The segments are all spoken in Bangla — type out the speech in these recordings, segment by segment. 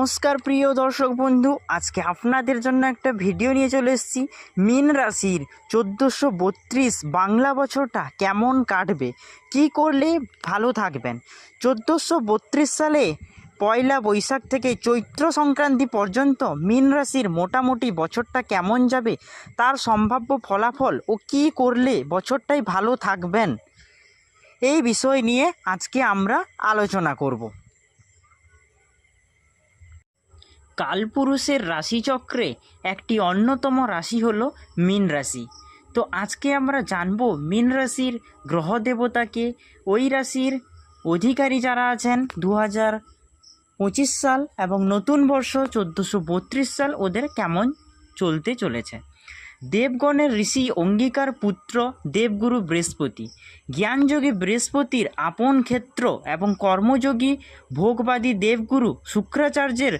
নমস্কার প্রিয় দর্শক বন্ধু, আজকে আপনাদের জন্য একটা ভিডিও নিয়ে চলে এসেছি। মীন রাশির চোদ্দোশো বত্রিশ বাংলা বছরটা কেমন কাটবে? কি করলে ভালো থাকবেন? চোদ্দোশো বত্রিশ সালে পয়লা বৈশাখ থেকে চৈত্র সংক্রান্তি পর্যন্ত মীন রাশির মোটামুটি বছরটা কেমন যাবে, তার সম্ভাব্য ফলাফল ও কি করলে বছরটাই ভালো থাকবেন, এই বিষয় নিয়ে আজকে আমরা আলোচনা করব। কালপুরুষের রাশিচক্রে একটি অন্যতম রাশি হলো মীন রাশি। তো আজকে আমরা জানব মীন রাশির গ্রহ দেবতাকে, ওই রাশির অধিকারী যারা আছেন দু হাজার পঁচিশ সাল এবং নতুন বর্ষ চোদ্দোশো বত্রিশ সাল ওদের কেমন চলতে চলেছে। দেবগণের ঋষি অঙ্গীকার পুত্র দেবগুরু বৃহস্পতি। জ্ঞানযোগী বৃহস্পতির আপন ক্ষেত্র এবং কর্মযোগী ভোগবাদী দেবগুরু শুক্রাচার্যের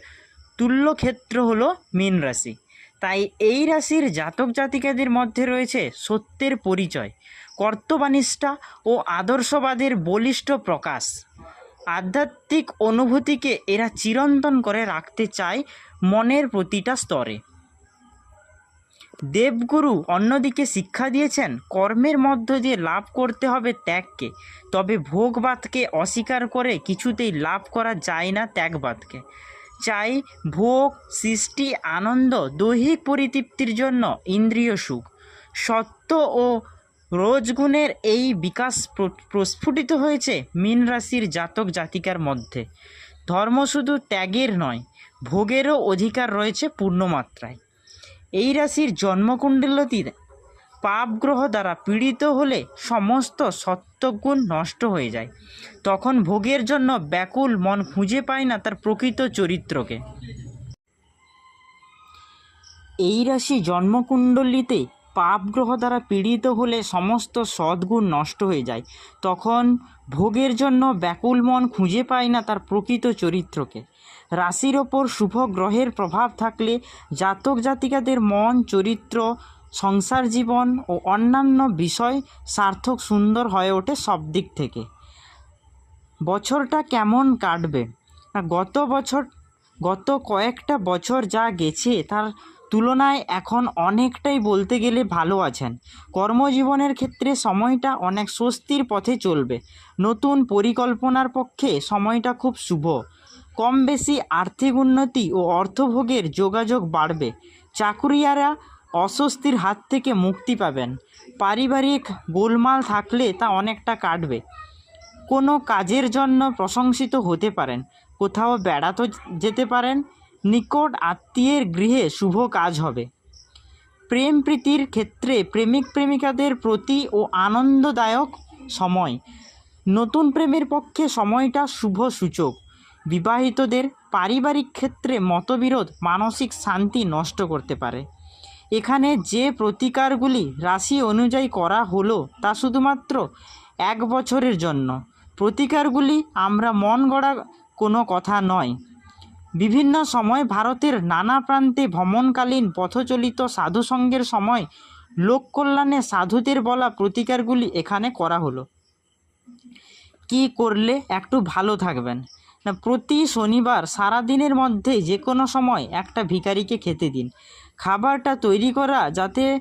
তুল্য ক্ষেত্র হলো মীন রাশি। তাই এই রাশির জাতক জাতিকাদের মধ্যে রয়েছে সত্যের পরিচয় কর্তবানিষ্ঠা ও আদর্শবাদের বলিষ্ঠ প্রকাশ। আধ্যাত্মিক অনুভূতিকে এরা চিরন্তন করে রাখতে চায় মনের প্রতিটা স্তরে। দেবগুরু অন্যদিকে শিক্ষা দিয়েছেন, কর্মের মধ্য দিয়ে লাভ করতে হবে ত্যাগকে, তবে ভোগবাদকে অস্বীকার করে কিছুতেই লাভ করা যায় না ত্যাগবাদকে। চাই ভোগ, সৃষ্টি, আনন্দ, দৈহিক পরিতৃপ্তির জন্য ইন্দ্রিয় সুখ, সত্য ও রোজগুণের এই বিকাশ প্র- প্রস্ফুটিত হয়েছে মীন রাশির জাতক জাতিকার মধ্যে। ধর্ম শুধু ত্যাগের নয়, ভোগেরও অধিকার রয়েছে পূর্ণমাত্রায়। এই রাশির জন্মকুণ্ডলতির পাপ গ্রহ দ্বারা পীড়িত হলে সমস্ত সত্যগুণ নষ্ট হয়ে যায়। তখন ভোগের জন্য ব্যাকুল মন খুঁজে পায় না তার প্রকৃত চরিত্রকে। এই রাশি জন্মকুণ্ডলিতে পাপ গ্রহ দ্বারা পীড়িত হলে সমস্ত সদ্গুণ নষ্ট হয়ে যায়। তখন ভোগের জন্য ব্যাকুল মন খুঁজে পায় না তার প্রকৃত চরিত্রকে। রাশির ওপর শুভ গ্রহের প্রভাব থাকলে জাতক জাতিকাদের মন, চরিত্র, সংসার জীবন ও অন্যান্য বিষয় সার্থক সুন্দর হয়ে ওঠে সব দিক থেকে। বছরটা কেমন কাটবে? গত বছর, গত কয়েকটা বছর যা গেছে তার তুলনায় এখন অনেকটাই বলতে গেলে ভালো আছেন। কর্মজীবনের ক্ষেত্রে সময়টা অনেক স্বস্তির পথে চলবে। নতুন পরিকল্পনার পক্ষে সময়টা খুব শুভ। কম বেশি আর্থিক উন্নতি ও অর্থভোগের যোগাযোগ বাড়বে। চাকুরিয়ারা অস্বস্তির হাত থেকে মুক্তি পাবেন। পারিবারিক গোলমাল থাকলে তা অনেকটা কাটবে। কোনো কাজের জন্য প্রশংসিত হতে পারেন। কোথাও বেড়াতে যেতে পারেন। নিকট আত্মীয়ের গৃহে শুভ কাজ হবে। প্রেম প্রীতির ক্ষেত্রে প্রেমিক প্রেমিকাদের প্রতি ও আনন্দদায়ক সময়। নতুন প্রেমের পক্ষে সময়টা শুভ সূচক। বিবাহিতদের পারিবারিক ক্ষেত্রে মতবিরোধ, মানসিক শান্তি নষ্ট করতে পারে। এখানে যে প্রতিকারগুলি রাশি অনুযায়ী করা হলো তা শুধুমাত্র এক বছরের জন্য। প্রতিকারগুলি আমরা মন গড়া কোনো কথা নয়। বিভিন্ন সময় ভারতের নানা প্রান্তে ভ্রমণকালীন পথচলিত সাধুসঙ্গের সময় লোক কল্যাণে সাধুদের বলা প্রতিকারগুলি এখানে করা হলো। কি করলে একটু ভালো থাকবেন? না, প্রতি শনিবার সারা দিনের মধ্যে যে কোনো সময় একটা ভিখারিকে খেতে দিন। খাবারটা তৈরি করা যাতে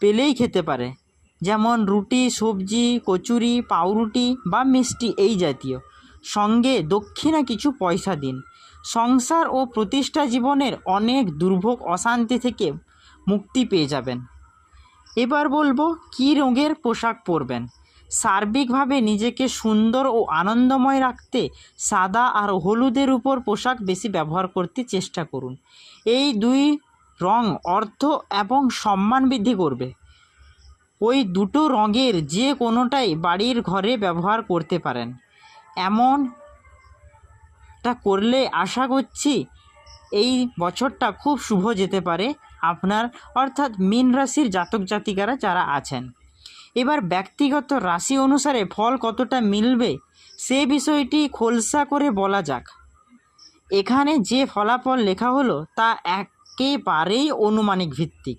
পেলেই খেতে পারে। যেমন রুটি, সবজি, কচুরি, পাউরুটি বা মিষ্টি এই জাতীয়। সঙ্গে দক্ষিণা কিছু পয়সা দিন। সংসার ও প্রতিষ্ঠা জীবনের অনেক দুর্ভোগ অশান্তি থেকে মুক্তি পেয়ে যাবেন। এবার বলব, কী রঙের পোশাক পরবেন? সার্বিকভাবে নিজেকে সুন্দর ও আনন্দময় রাখতে সাদা আর হলুদের উপর পোশাক বেশি ব্যবহার করতে চেষ্টা করুন। এই দুই রং অর্থ এবং সম্মান বৃদ্ধি করবে। ওই দুটো রঙের যে কোনোটাই বাড়ির ঘরে ব্যবহার করতে পারেন। এমনটা করলে আশা করছি এই বছরটা খুব শুভ যেতে পারে আপনার, অর্থাৎ মীন রাশির জাতক জাতিকারা যারা আছেন। এবার ব্যক্তিগত রাশি অনুসারে ফল কতটা মিলবে সে বিষয়টি খোলসা করে বলা যাক। এখানে যে ফলাফল লেখা হলো তা একেবারেই অনুমানিক ভিত্তিক।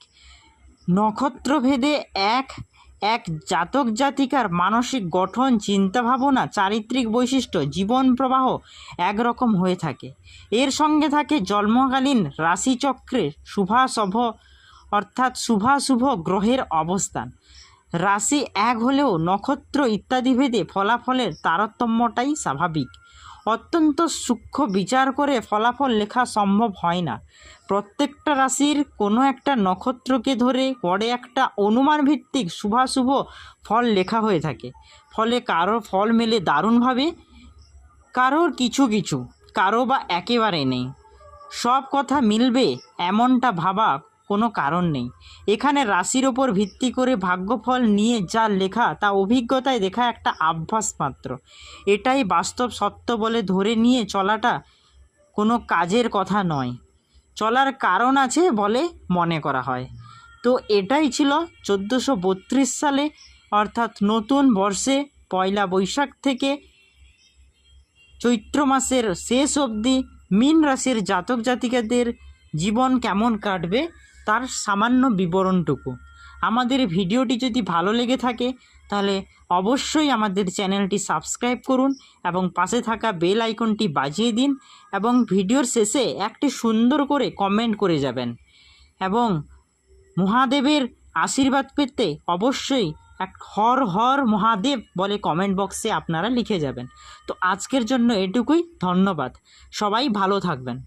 নক্ষত্রভেদে এক এক জাতক জাতিকার মানসিক গঠন, চিন্তাভাবনা, চারিত্রিক বৈশিষ্ট্য, জীবন প্রবাহ একরকম হয়ে থাকে। এর সঙ্গে থাকে জন্মকালীন রাশিচক্রে শুভাশুভ, অর্থাৎ শুভাশুভ গ্রহের অবস্থান। রাশি এক হলেও নক্ষত্র ইত্যাদি ভেদে ফলাফলের তারতম্যটাই স্বাভাবিক। অত্যন্ত সূক্ষ্ম বিচার করে ফলাফল লেখা সম্ভব হয় না। প্রত্যেকটা রাশির কোনো একটা নক্ষত্রকে ধরে পরে একটা অনুমান ভিত্তিক শুভাশুভ ফল লেখা হয়ে থাকে। ফলে কারও ফল মেলে দারুণভাবে, কারোর কিছু কিছু, কারও বা একেবারে নেই। সব কথা মিলবে এমনটা ভাবা কোনো কারণ নেই। এখানে রাশির ওপর ভিত্তি করে ভাগ্যফল নিয়ে যা লেখা, তা অভিজ্ঞতায় দেখা একটা আভ্যাস মাত্র। এটাই বাস্তব সত্য বলে ধরে নিয়ে চলাটা কোনো কাজের কথা নয়। চলার কারণ আছে বলে মনে করা হয়। তো এটাই ছিল চোদ্দোশো সালে, অর্থাৎ নতুন বর্ষে পয়লা বৈশাখ থেকে চৈত্র মাসের শেষ অবধি মীন রাশির জাতক জাতিকাদের জীবন কেমন কাটবে তার সামান্য বিবরণটুকু। আমাদের ভিডিওটি যদি ভালো লেগে থাকে, তাহলে অবশ্যই আমাদের চ্যানেলটি সাবস্ক্রাইব করুন এবং পাশে থাকা বেল আইকনটি বাজিয়ে দিন এবং ভিডিওর শেষে একটি সুন্দর করে কমেন্ট করে যাবেন। এবং মহাদেবের আশীর্বাদ পেতে অবশ্যই এক হর হর মহাদেব বলে কমেন্ট বক্সে আপনারা লিখে যাবেন। তো আজকের জন্য এটুকুই, ধন্যবাদ। সবাই ভালো থাকবেন।